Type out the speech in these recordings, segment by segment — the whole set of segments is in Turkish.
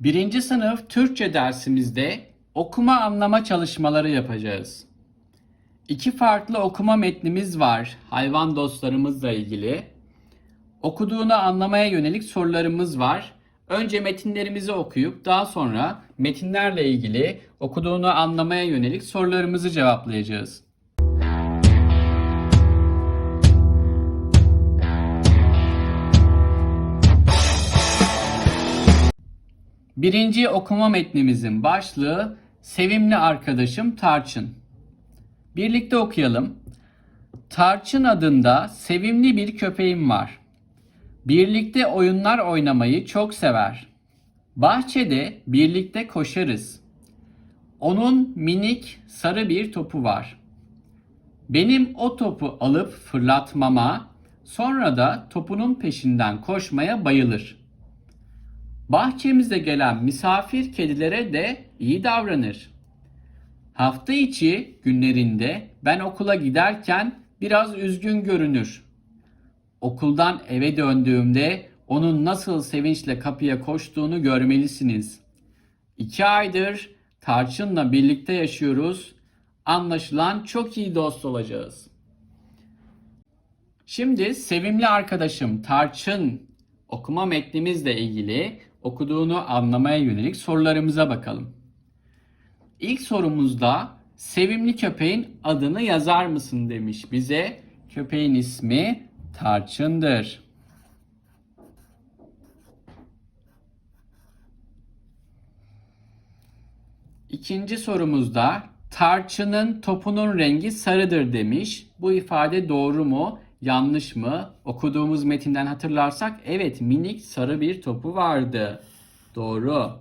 Birinci sınıf Türkçe dersimizde okuma anlama çalışmaları yapacağız. İki farklı okuma metnimiz var hayvan dostlarımızla ilgili. Okuduğunu anlamaya yönelik sorularımız var. Önce metinlerimizi okuyup daha sonra metinlerle ilgili okuduğunu anlamaya yönelik sorularımızı cevaplayacağız. Birinci okuma metnimizin başlığı Sevimli arkadaşım Tarçın. Birlikte okuyalım. Tarçın adında sevimli bir köpeğim var. Birlikte oyunlar oynamayı çok sever. Bahçede birlikte koşarız. Onun minik sarı bir topu var. Benim o topu alıp fırlatmama, sonra da topunun peşinden koşmaya bayılır. Bahçemize gelen misafir kedilere de iyi davranır. Hafta içi günlerinde ben okula giderken biraz üzgün görünür. Okuldan eve döndüğümde onun nasıl sevinçle kapıya koştuğunu görmelisiniz. İki aydır Tarçın'la birlikte yaşıyoruz. Anlaşılan çok iyi dost olacağız. Şimdi sevimli arkadaşım Tarçın okuma metnimizle ilgili okuduğunu anlamaya yönelik sorularımıza bakalım. İlk sorumuzda sevimli köpeğin adını yazar mısın demiş bize. Köpeğin ismi Tarçın'dır. İkinci sorumuzda tarçının topunun rengi sarıdır demiş. Bu ifade doğru mu, yanlış mı? Okuduğumuz metinden hatırlarsak evet minik sarı bir topu vardı. Doğru.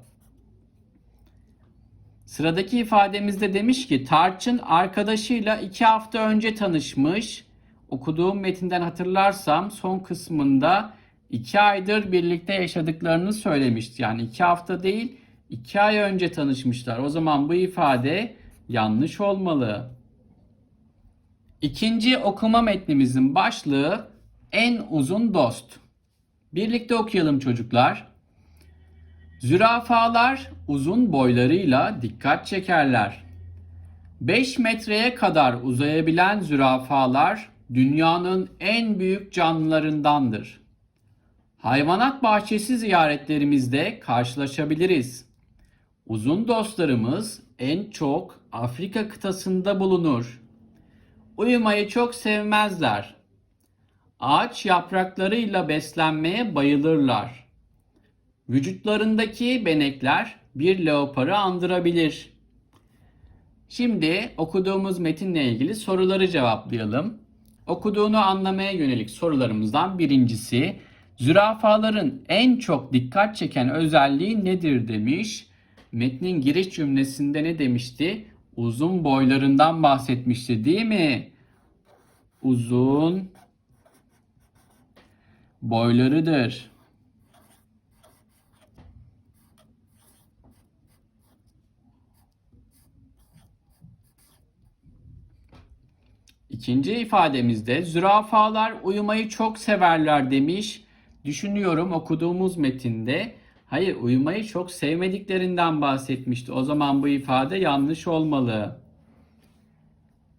Sıradaki ifademizde demiş ki Tarçın arkadaşıyla iki hafta önce tanışmış. Okuduğum metinden hatırlarsam son kısmında iki aydır birlikte yaşadıklarını söylemişti. Yani iki hafta değil iki ay önce tanışmışlar. O zaman bu ifade yanlış olmalı. İkinci okuma metnimizin başlığı en uzun dost. Birlikte okuyalım çocuklar. Zürafalar uzun boylarıyla dikkat çekerler. 5 metreye kadar uzayabilen zürafalar dünyanın en büyük canlılarındandır. Hayvanat bahçesi ziyaretlerimizde karşılaşabiliriz. Uzun dostlarımız en çok Afrika kıtasında bulunur. Uyumayı çok sevmezler. Ağaç yapraklarıyla beslenmeye bayılırlar. Vücutlarındaki benekler bir leoparı andırabilir. Şimdi okuduğumuz metinle ilgili soruları cevaplayalım. Okuduğunu anlamaya yönelik sorularımızdan birincisi, zürafaların en çok dikkat çeken özelliği nedir demiş. Metnin giriş cümlesinde ne demişti? Uzun boylarından bahsetmişti değil mi? Uzun boylarıdır. İkinci ifademizde zürafalar uyumayı çok severler demiş. Düşünüyorum okuduğumuz metinde hayır uyumayı çok sevmediklerinden bahsetmişti. O zaman bu ifade yanlış olmalı.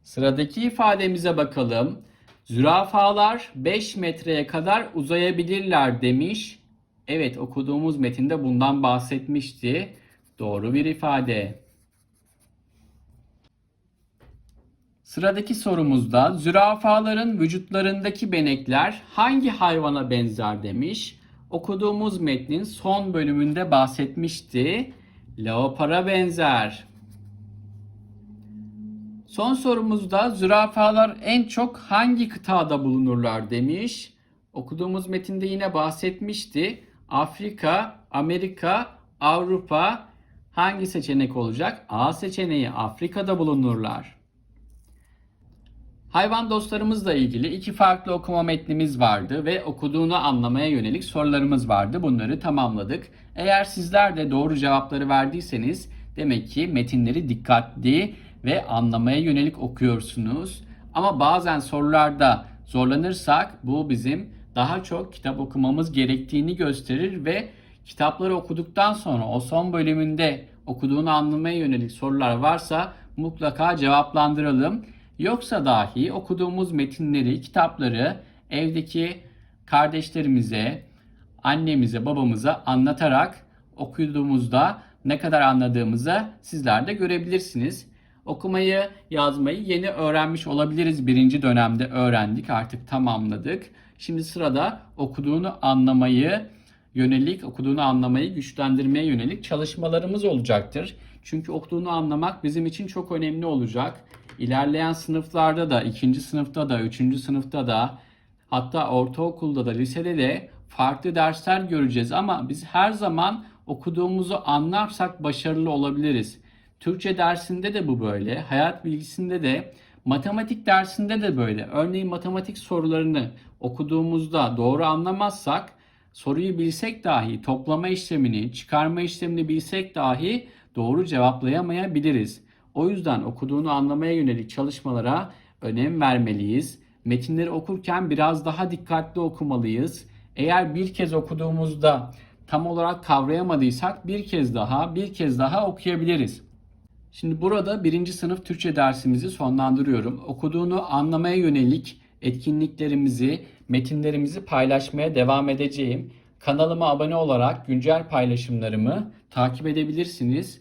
Sıradaki ifademize bakalım. Zürafalar 5 metreye kadar uzayabilirler demiş. Evet okuduğumuz metinde bundan bahsetmişti. Doğru bir ifade. Sıradaki sorumuzda zürafaların vücutlarındaki benekler hangi hayvana benzer demiş. Okuduğumuz metnin son bölümünde bahsetmişti. Leopara benzer. Son sorumuzda zürafalar en çok hangi kıtada bulunurlar demiş. Okuduğumuz metinde yine bahsetmişti. Afrika, Amerika, Avrupa hangi seçenek olacak? A seçeneği Afrika'da bulunurlar. Hayvan dostlarımızla ilgili iki farklı okuma metnimiz vardı ve okuduğunu anlamaya yönelik sorularımız vardı. Bunları tamamladık. Eğer sizler de doğru cevapları verdiyseniz demek ki metinleri dikkatli ve anlamaya yönelik okuyorsunuz. Ama bazen sorularda zorlanırsak bu bizim daha çok kitap okumamız gerektiğini gösterir ve Kitapları okuduktan sonra o son bölümünde okuduğunu anlamaya yönelik sorular varsa mutlaka cevaplandıralım. Yoksa dahi okuduğumuz metinleri, kitapları evdeki kardeşlerimize, annemize, babamıza anlatarak okuduğumuzda ne kadar anladığımızı sizler de görebilirsiniz. Okumayı, yazmayı yeni öğrenmiş olabiliriz. Birinci dönemde öğrendik, artık tamamladık. Şimdi sırada okuduğunu anlamayı yönelik, okuduğunu anlamayı güçlendirmeye yönelik çalışmalarımız olacaktır. Çünkü okuduğunu anlamak bizim için çok önemli olacak. İlerleyen sınıflarda da, ikinci sınıfta da, üçüncü sınıfta da, hatta ortaokulda da, lisede de farklı dersler göreceğiz. Ama biz her zaman okuduğumuzu anlarsak başarılı olabiliriz. Türkçe dersinde de bu böyle, hayat bilgisinde de, matematik dersinde de böyle. Örneğin matematik sorularını okuduğumuzda doğru anlamazsak, soruyu bilsek dahi, toplama işlemini, çıkarma işlemini bilsek dahi doğru cevaplayamayabiliriz. O yüzden okuduğunu anlamaya yönelik çalışmalara önem vermeliyiz. Metinleri okurken biraz daha dikkatli okumalıyız. Eğer bir kez okuduğumuzda tam olarak kavrayamadıysak bir kez daha, bir kez daha okuyabiliriz. Şimdi burada birinci sınıf Türkçe dersimizi sonlandırıyorum. Okuduğunu anlamaya yönelik etkinliklerimizi, metinlerimizi paylaşmaya devam edeceğim. Kanalıma abone olarak güncel paylaşımlarımı takip edebilirsiniz.